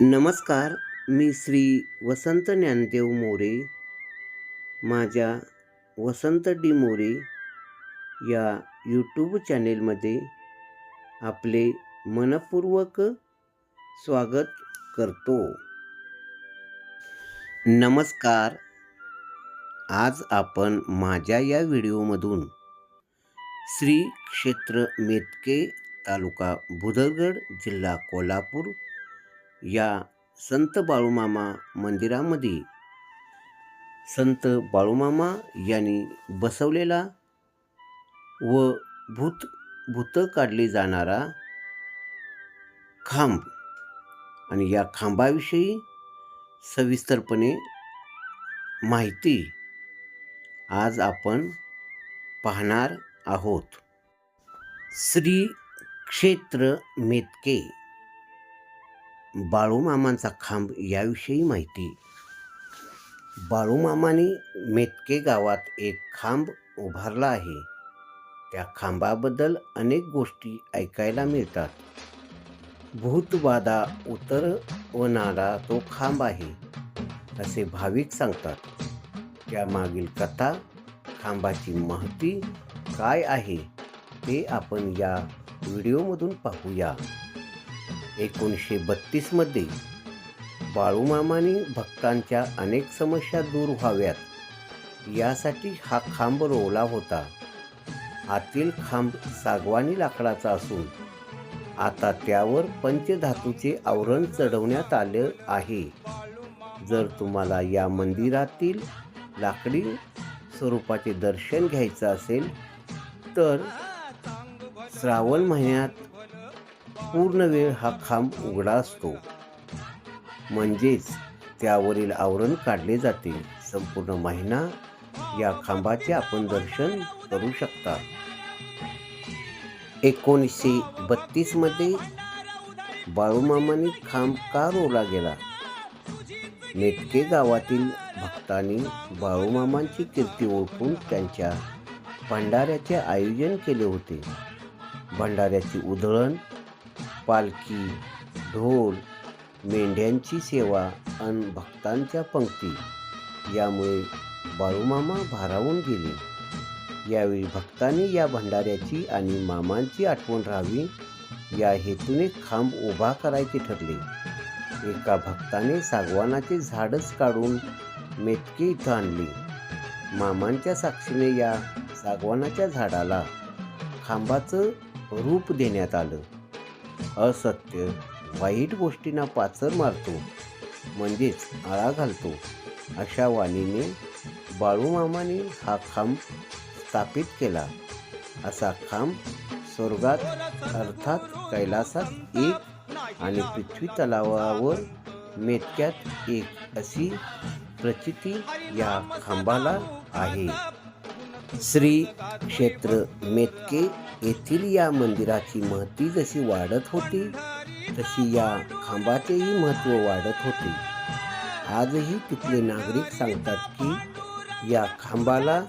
नमस्कार मी श्री वसंत ज्ञानदेव मोरे माझ्या वसंत डी मोरे या यूट्यूब चॅनेलमध्ये आपले मनपूर्वक स्वागत करतो. नमस्कार आज आपण माझ्या या व्हिडिओमधून श्री क्षेत्र मेतके तालुका बुधरगड जिल्हा कोल्हापूर या संत बाळूमामा मंदिरामध्ये. संत बाळूमामा यांनी बसवलेला व भूत भूत काढली जाणारा खांब आणि या खांबाविषयी सविस्तरपणे माहिती आज आपण पाहणार आहोत. श्री क्षेत्र मेतके बाळूमामांचा खांब याविषयी माहिती. बाळूमामाने मेतके गावात एक खांब उभारला आहे. त्या खांबाबद्दल अनेक गोष्टी ऐकायला मिळतात. भूतबाधा नाडा तो खांब आहे असे भाविक सांगतात. त्यामागील कथा खांबाची महती काय आहे ते आपण या व्हिडिओमधून पाहूया. एकोणीसशे बत्तीसमध्ये बाळूमामाने भक्तांच्या अनेक समस्या दूर व्हाव्यात. यासाठी हा खांब रोवला होता. आतील खांब सागवानी लाकडाचा असून आता त्यावर पंचधातूचे आवरण चढवण्यात आले आहे. जर तुम्हाला या मंदिरातील लाकडी स्वरूपाचे दर्शन घ्यायचं असेल तर श्रावण महिन्यात पूर्ण वेळ हा खांब उघडा असतो. म्हणजेच त्यावरील आवरण काढले जाते. संपूर्ण महिना या खांबाचे आपण दर्शन करू शकता. एकोणीसशे बत्तीसमध्ये बाळूमामानी खांब का रोवला गेला? नेटके गावातील भक्तांनी बाळूमामांची कीर्ती ओळखून त्यांच्या भंडाऱ्याचे आयोजन केले होते. भंडाऱ्याची उधळण पालखी ढोल मेंढ्यांची सेवा आणि भक्तांच्या पंक्ती यामुळे बाळूमामा भारावून गेले. यावेळी भक्तांनी या भंडाऱ्याची आणि मामांची आठवण राहावी या हेतूने खांब उभा करायचे ठरले. एका भक्ताने सागवानाचे झाडच काढून मेतके इथं आणले. मामांच्या साक्षीने या सागवानाच्या झाडाला खांबाचं रूप देण्यात आलं. असत्य. वाईट गोष्टींना पाचर मारतो. म्हणजेच आळा घालतो. अशा वाणीने बाळूमामाने हा खांब स्थापित केला. असा खांब स्वर्गात अर्थात कैलासात एक आणि पृथ्वी तलावावर मेतक्यात एक अशी प्रचिती या खांबाला आहे. श्री क्षेत्र मेतके येथील या मंदिराची महती जशी वाढत होती तशी या खांबाचेही महत्त्व वाढत होते. आजही तिथले नागरिक सांगतात की या खांबाला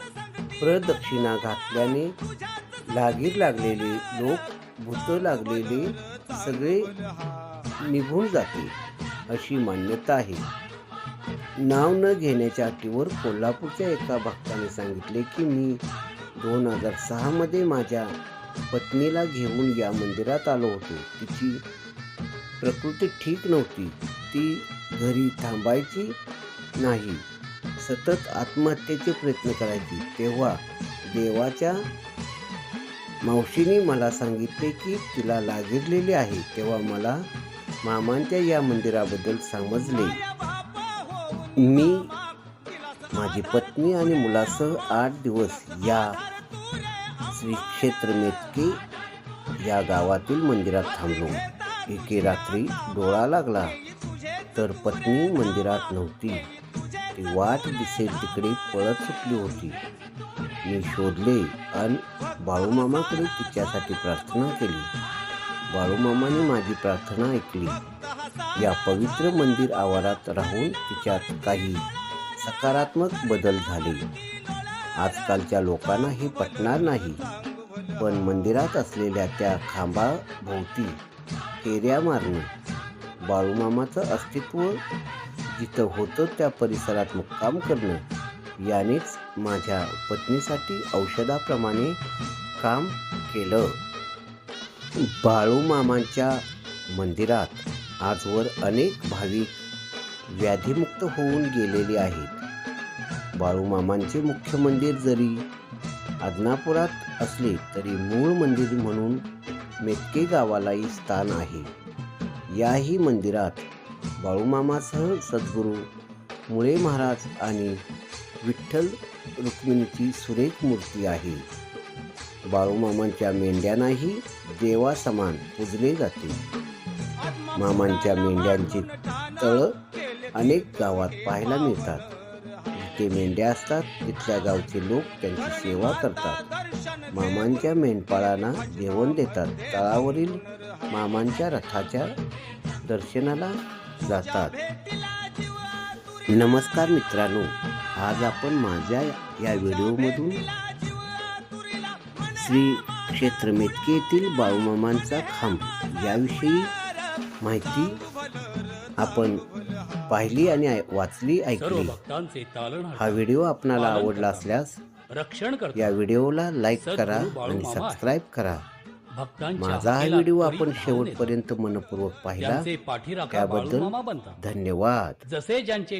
प्रदक्षिणा घातल्याने लागीर लागलेले लोक भूत लागलेले सगळे निघून जाते अशी मान्यता आहे. नाव न घेण्याच्या अटीवर कोल्हापूरच्या एका भक्ताने सांगितले की मी दोन हजार सहामध्ये माझ्या पत्नीला घेऊन या मंदिरात आलो होतो. तिची प्रकृती ठीक नव्हती. ती घरी थांबायची नाही. सतत आत्महत्येचे प्रयत्न करायची. तेव्हा देवाच्या मावशीने मला सांगितले की तिला लागलेली आहे. तेव्हा मला मामांच्या या मंदिराबद्दल समजले. मी माझी पत्नी आणि मुलासह आठ दिवस या श्री क्षेत्र मेतके या गावातील मंदिरात थांबलो. एके रात्री डोळा लागला तर पत्नी मंदिरात नव्हती. ती वाट दिसेल तिकडे पळत सुटली होती. मी शोधले आणि बाळूमामाकडे तिच्यासाठी प्रार्थना केली. बाळूमामाने माझी प्रार्थना ऐकली. या पवित्र मंदिर आवारात राहून तिच्यात काही सकारात्मक बदल झाले. आजकालच्या लोकांना हे पटणार नाही पण मंदिरात असलेल्या त्या खांबाभोवती फेऱ्या मारणं बाळूमामाचं अस्तित्व जिथं होतं त्या परिसरात मुक्काम करणं यानेच माझ्या पत्नीसाठी औषधाप्रमाणे काम केलं. बाळूमामांच्या मंदिरात आजवर अनेक भाविक व्याधीमुक्त होऊन गेलेले आहेत. बाळूमामांचे मुख्य मंदिर जरी आदनापुरात असले तरी मूळ मंदिर म्हणून मेतके गावालाही स्थान आहे. याही मंदिरात बाळूमामासह सद्गुरू मुळे महाराज आणि विठ्ठल रुक्मिणीची सुरेख मूर्ती आहे. बाळूमामांच्या मेंढ्यांनाही देवासमान पूजले जाते. मामांच्या मेंढ्यांची तळं अनेक गावात पाहायला मिळतात. जिथे मेंढ्या असतात तिथल्या गावचे लोक त्यांची सेवा करतात. मामांच्या मेंढपाळांना जेवण देतात. तळावरील मामांच्या रथाच्या दर्शनाला जातात. नमस्कार मित्रांनो आज आपण माझ्या या व्हिडिओमधून श्री क्षेत्र मेतके येथील बाळूमामांचा खांब याविषयी माहिती आपण पाहिली आणि वाचली ऐकली. हा व्हिडिओ आपणाला आवडला असल्यास रक्षण या व्हिडिओला लाईक करा आणि. सबस्क्राईब करा. माझा हा व्हिडिओ आपण शेवटपर्यंत मनपूर्वक. पाहिला. त्याबद्दल धन्यवाद. जसे ज्यांचे